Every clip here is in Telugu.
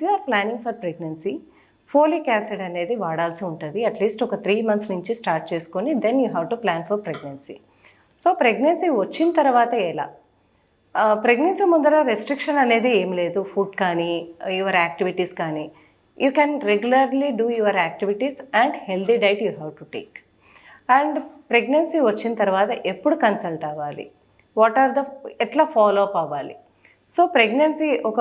If you are planning for pregnancy folic acid అనేది వాడాల్సి ఉంటుంది. అట్లీస్ట్ ఒక త్రీ మంత్స్ నుంచి స్టార్ట్ చేసుకొని then you have to plan for pregnancy so pregnancy వచ్చిన తర్వాత ఎలా? ప్రెగ్నెన్సీ ముందర రెస్ట్రిక్షన్ అనేది ఏం లేదు. ఫుడ్ కానీ యువర్ యాక్టివిటీస్ కానీ. You can regularly do your activities and healthy diet you have to take and pregnancy వచ్చిన తర్వాత ఎప్పుడు కన్సల్ట్ అవ్వాలి? వాట్ ఆర్ ద ఎట్లా ఫాలో అప్ అవ్వాలి? సో ప్రెగ్నెన్సీ ఒక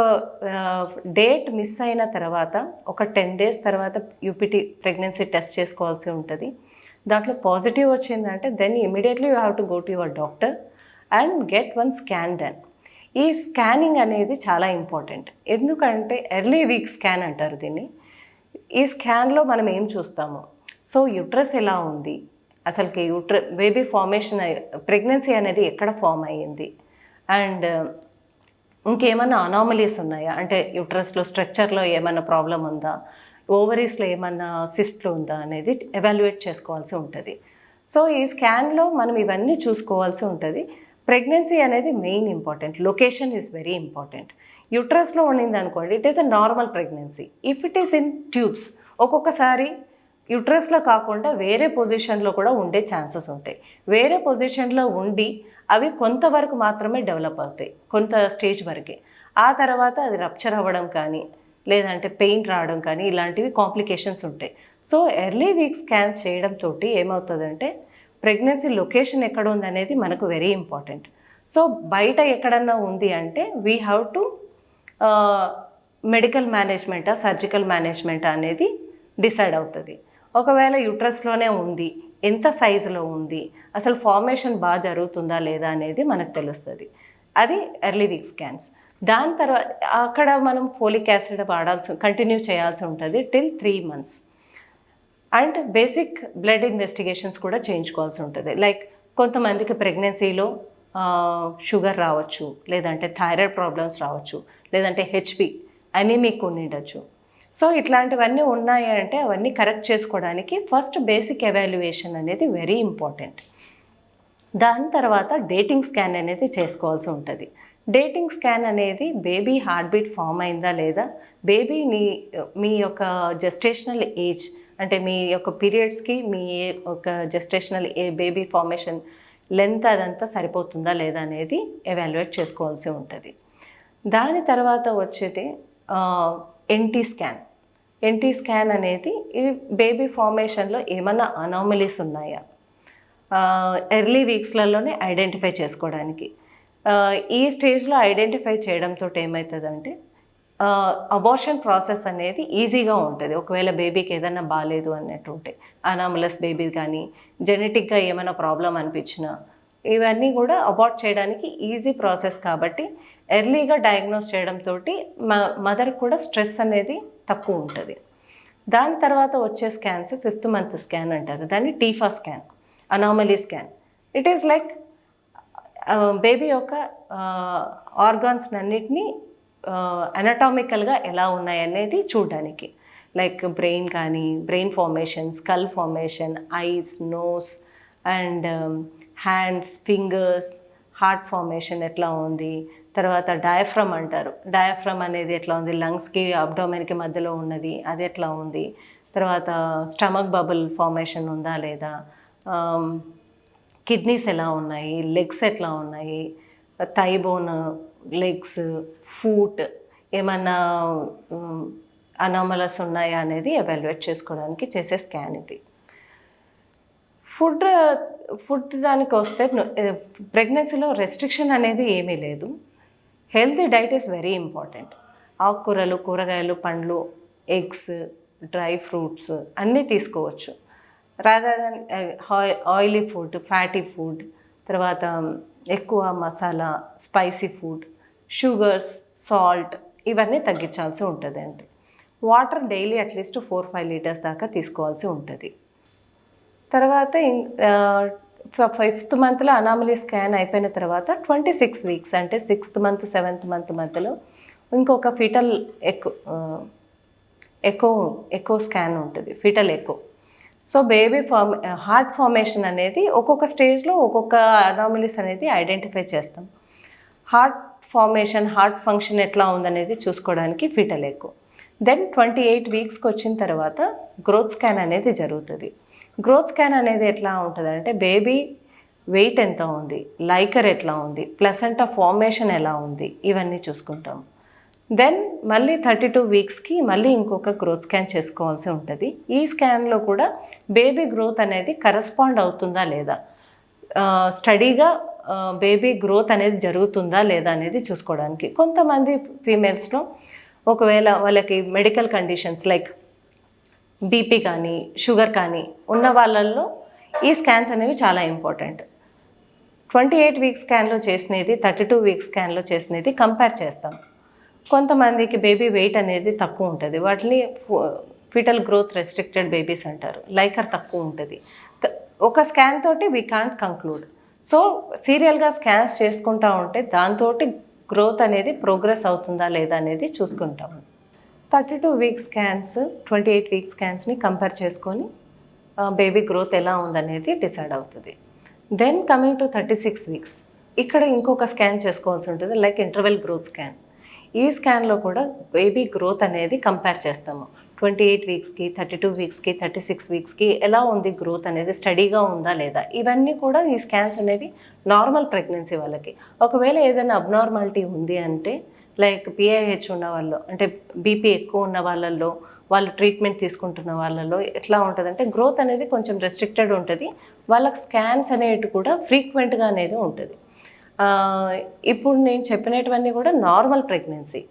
uh, డేట్ మిస్ అయిన తర్వాత ఒక టెన్ డేస్ తర్వాత యూపీటీ ప్రెగ్నెన్సీ టెస్ట్ చేసుకోవాల్సి ఉంటుంది. దాంట్లో పాజిటివ్ వచ్చిందంటే then immediately you have to go to your doctor and get one scan done ఈ స్కానింగ్ అనేది చాలా ఇంపార్టెంట్ ఎందుకంటే ఎర్లీ వీక్ స్కాన్ అంటారు దీన్ని. ఈ స్కాన్లో మనం ఏం చూస్తాము? సో యుట్రస్ ఎలా ఉంది? అసలుకి యూట్ర బేబీ ఫార్మేషన్ ప్రెగ్నెన్సీ అనేది ఎక్కడ ఫామ్ అయ్యింది? అండ్ ఇంకేమైనా అనామలీస్ ఉన్నాయా? అంటే యూట్రస్లో స్ట్రక్చర్లో ఏమైనా ప్రాబ్లం ఉందా? ఓవరీస్లో ఏమైనా సిస్ట్లు ఉందా అనేది ఎవాల్యుయేట్ చేసుకోవాల్సి ఉంటుంది. సో ఈ స్కాన్లో మనం ఇవన్నీ చూసుకోవాల్సి ఉంటుంది. ప్రెగ్నెన్సీ అనేది main important location is very important యూట్రస్లో ఉండింది అనుకోండి it is a normal pregnancy if it is in tubes ఒక్కొక్కసారి యుట్రస్లో కాకుండా వేరే పొజిషన్లో కూడా ఉండే ఛాన్సెస్ ఉంటాయి. వేరే పొజిషన్లో ఉండి అవి కొంతవరకు మాత్రమే డెవలప్ అవుతాయి కొంత స్టేజ్ వరకే. ఆ తర్వాత అది రప్చర్ అవ్వడం కానీ లేదంటే పెయిన్ రావడం కానీ ఇలాంటివి కాంప్లికేషన్స్ ఉంటాయి. సో ఎర్లీ వీక్ స్కాన్ చేయడంతో ఏమవుతుందంటే ప్రెగ్నెన్సీ లొకేషన్ ఎక్కడ ఉంది అనేది మనకు వెరీ ఇంపార్టెంట్. సో బయట ఎక్కడన్నా ఉంది అంటే వీ హ్యావ్ టు మెడికల్ మేనేజ్మెంటా సర్జికల్ మేనేజ్మెంటా అనేది డిసైడ్ అవుతుంది. ఒకవేళ యూట్రస్లోనే ఉంది ఎంత సైజులో ఉంది అసలు ఫార్మేషన్ బాగా జరుగుతుందా లేదా అనేది మనకు తెలుస్తుంది. అది ఎర్లీ వీక్ స్కాన్స్ దాని తర్వాత అక్కడ మనం ఫోలిక్ యాసిడ్ వాడాల్సి కంటిన్యూ చేయాల్సి ఉంటుంది till three months and basic blood investigations కూడా చేయించుకోవాల్సి ఉంటుంది. లైక్ కొంతమందికి ప్రెగ్నెన్సీలో షుగర్ రావచ్చు లేదంటే థైరాయిడ్ ప్రాబ్లమ్స్ రావచ్చు లేదంటే హెచ్పి అనీమిక్ ఉండిండొచ్చు సో ఇట్లాంటివన్నీ ఉన్నాయి అంటే అవన్నీ కరెక్ట్ చేసుకోవడానికి ఫస్ట్ బేసిక్ ఎవాల్యుయేషన్ అనేది వెరీ ఇంపార్టెంట్ దాని తర్వాత డేటింగ్ స్కాన్ అనేది చేసుకోవాల్సి ఉంటుంది. డేటింగ్ స్కాన్ అనేది బేబీ హార్ట్ బీట్ ఫామ్ అయిందా లేదా? బేబీని మీ యొక్క జెస్టేషనల్ ఏజ్ అంటే మీ యొక్క పీరియడ్స్కి మీ ఒక gestational age baby formation length అదంతా సరిపోతుందా లేదా అనేది ఎవాల్యుయేట్ చేసుకోవాల్సి ఉంటుంది. దాని తర్వాత వచ్చేది ఎన్టీ స్కాన్ ఎన్టీ స్కాన్ అనేది ఈ బేబీ ఫార్మేషన్లో ఏమైనా అనామలీస్ ఉన్నాయా? ఎర్లీ వీక్స్లలోనే ఐడెంటిఫై చేసుకోవడానికి. ఈ స్టేజ్లో ఐడెంటిఫై చేయడంతో ఏమవుతుందంటే అబార్షన్ ప్రాసెస్ అనేది ఈజీగా ఉంటుంది. ఒకవేళ బేబీకి ఏదైనా బాగాలేదు అన్నట్టు ఉంటే అనామలస్ బేబీ కానీ జెనెటిక్గా ఏమైనా ప్రాబ్లం అనిపించినా ఇవన్నీ కూడా అబార్ట్ చేయడానికి ఈజీ ప్రాసెస్ కాబట్టి ఎర్లీగా డయాగ్నోస్ చేయడంతో మదర్ కూడా స్ట్రెస్ అనేది తక్కువ ఉంటుంది. దాని తర్వాత వచ్చే స్కాన్స్ ఫిఫ్త్ మంత్ స్కాన్ అంటారు. దాన్ని TIFFA scan anomaly scan. It is like baby యొక్క ఆర్గాన్స్ అన్నిటినీ అనటామికల్గా ఎలా ఉన్నాయి అనేది చూడడానికి. లైక్ బ్రెయిన్ కానీ brain formation skull formation eyes nose and hands fingers heart formation ఎట్లా ఉంది? తర్వాత డయాఫ్రమ్ అంటారు. డయాఫ్రమ్ అనేది ఎట్లా ఉంది? లంగ్స్కి అబ్డోమెన్కి మధ్యలో ఉన్నది అది ఎట్లా ఉంది? తర్వాత స్టమక్ బబుల్ ఫార్మేషన్ ఉందా లేదా? కిడ్నీస్ ఎలా ఉన్నాయి? లెగ్స్ ఎట్లా ఉన్నాయి? థైబోన్ లెగ్స్ ఫూట్ ఏమన్నా అనామలస్ ఉన్నాయా అనేది ఎవాల్యుయేట్ చేసుకోవడానికి చేసే స్కాన్ ఇది. ఫుడ్ ఫుడ్ దానికి వస్తే ప్రెగ్నెన్సీలో రెస్ట్రిక్షన్ అనేది ఏమీ లేదు. Healthy diet is very important. ఆకుకూరలు కూరగాయలు పండ్లు ఎగ్స్ డ్రై ఫ్రూట్స్ అన్నీ తీసుకోవచ్చు. Rather than oily food fatty food తర్వాత ఎక్కువ masala spicy food sugars salt ఇవన్నీ తగ్గించాల్సి ఉంటుంది అంతే water daily at least four five litres దాకా తీసుకోవాల్సి ఉంటుంది. తర్వాత ఫిఫ్త్ మంత్లో అనామలీ స్కాన్ అయిపోయిన తర్వాత ట్వంటీ సిక్స్ వీక్స్ అంటే సిక్స్త్ మంత్ సెవెంత్ మంత్ మధ్యలో ఇంకొక ఫిటల్ ఎక్కువ ఎకో ఎకో స్కాన్ ఉంటుంది fetal echo. So baby form heart formation అనేది ఒక్కొక్క స్టేజ్లో ఒక్కొక్క అనామలీస్ అనేది ఐడెంటిఫై చేస్తాం. హార్ట్ ఫార్మేషన్ హార్ట్ ఫంక్షన్ ఎట్లా ఉందనేది చూసుకోవడానికి ఫిటల్ ఎక్కువ దెన్ ట్వంటీ ఎయిట్ వీక్స్కి వచ్చిన తర్వాత గ్రోత్ స్కాన్ అనేది జరుగుతుంది. గ్రోత్ స్కాన్ అనేది ఎట్లా ఉంటుంది అంటే బేబీ వెయిట్ ఎంత ఉంది? లైకర్ ఎట్లా ఉంది? ప్లసెంటా ఫార్మేషన్ ఎలా ఉంది? ఇవన్నీ చూసుకుంటాం. దెన్ మళ్ళీ థర్టీ టూ వీక్స్కి మళ్ళీ ఇంకొక గ్రోత్ స్కాన్ చేసుకోవాల్సి ఉంటుంది. ఈ స్కాన్లో కూడా బేబీ గ్రోత్ అనేది కరస్పాండ్ అవుతుందా లేదా? స్టడీగా బేబీ గ్రోత్ అనేది జరుగుతుందా లేదా అనేది చూసుకోవడానికి. కొంతమంది ఫీమేల్స్లో ఒకవేళ వాళ్ళకి మెడికల్ కండిషన్స్ లైక్ బీపీ కానీ షుగర్ కానీ ఉన్న వాళ్ళల్లో ఈ స్కాన్స్ అనేవి చాలా ఇంపార్టెంట్. ట్వంటీ ఎయిట్ వీక్ స్కాన్లో చేసినది థర్టీ టూ వీక్ స్కాన్లో చేసినది కంపేర్ చేస్తాం. కొంతమందికి బేబీ వెయిట్ అనేది తక్కువ ఉంటుంది. వాటిని ఫిటల్ గ్రోత్ రెస్ట్రిక్టెడ్ బేబీస్ అంటారు. లైకర్ తక్కువ ఉంటుంది. ఒక స్కాన్ తోటి వీ కాంట్ కంక్లూడ్ సో సీరియల్గా స్కాన్స్ చేసుకుంటా ఉంటే దాంతో గ్రోత్ అనేది ప్రోగ్రెస్ అవుతుందా లేదా అనేది చూసుకుంటాము. Thirty two week scans twenty eight week స్కాన్స్ని compare చేసుకొని బేబీ గ్రోత్ ఎలా ఉందనేది డిసైడ్ అవుతుంది. Then coming to thirty six weeks ఇక్కడ ఇంకొక స్కాన్ చేసుకోవాల్సి ఉంటుంది లైక్ ఇంటర్వెల్ గ్రోత్ స్కాన్ ఈ స్కాన్లో కూడా బేబీ గ్రోత్ అనేది కంపేర్ చేస్తాము. ట్వంటీ ఎయిట్ వీక్స్కి థర్టీ టూ వీక్స్కి థర్టీ సిక్స్ వీక్స్కి ఎలా ఉంది గ్రోత్ అనేది స్టడీగా ఉందా లేదా? ఇవన్నీ కూడా ఈ స్కాన్స్ అనేవి నార్మల్ ప్రెగ్నెన్సీ వాళ్ళకి. ఒకవేళ ఏదైనా అబ్నార్మాలిటీ ఉంది అంటే లైక్ పిఐహెచ్ ఉన్న వాళ్ళు అంటే బీపీ ఎక్కువ ఉన్న వాళ్ళల్లో వాళ్ళు ట్రీట్మెంట్ తీసుకుంటున్న వాళ్ళలో ఎట్లా ఉంటుందంటే గ్రోత్ అనేది కొంచెం రెస్ట్రిక్టెడ్ ఉంటుంది. వాళ్ళకి స్కాన్స్ అనేవి కూడా ఫ్రీక్వెంట్గా అనేది ఉంటుంది. ఇప్పుడు నేను చెప్పినటువన్నీ కూడా నార్మల్ ప్రెగ్నెన్సీ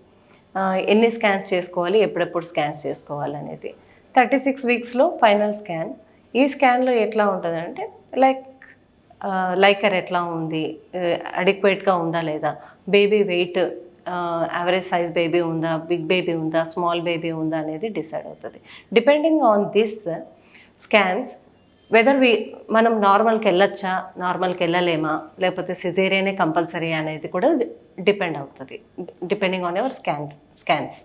ఎన్ని స్కాన్స్ చేసుకోవాలి ఎప్పుడెప్పుడు స్కాన్స్ చేసుకోవాలి అనేది. థర్టీ సిక్స్ వీక్స్లో ఫైనల్ స్కాన్ ఈ స్కాన్లో ఎట్లా ఉంటుందంటే లైక్ లైకర్ ఎట్లా ఉంది అడిక్వేట్గా ఉందా లేదా baby weight average size baby ఉందా బిగ్ బేబీ ఉందా స్మాల్ బేబీ ఉందా అనేది డిసైడ్ అవుతుంది. Depending on this scans whether we మనం నార్మల్కి వెళ్ళొచ్చా నార్మల్కి వెళ్ళలేమా లేకపోతే సిజేరియనే కంపల్సరీ అనేది కూడా డిపెండ్ అవుతుంది depending on your scan scans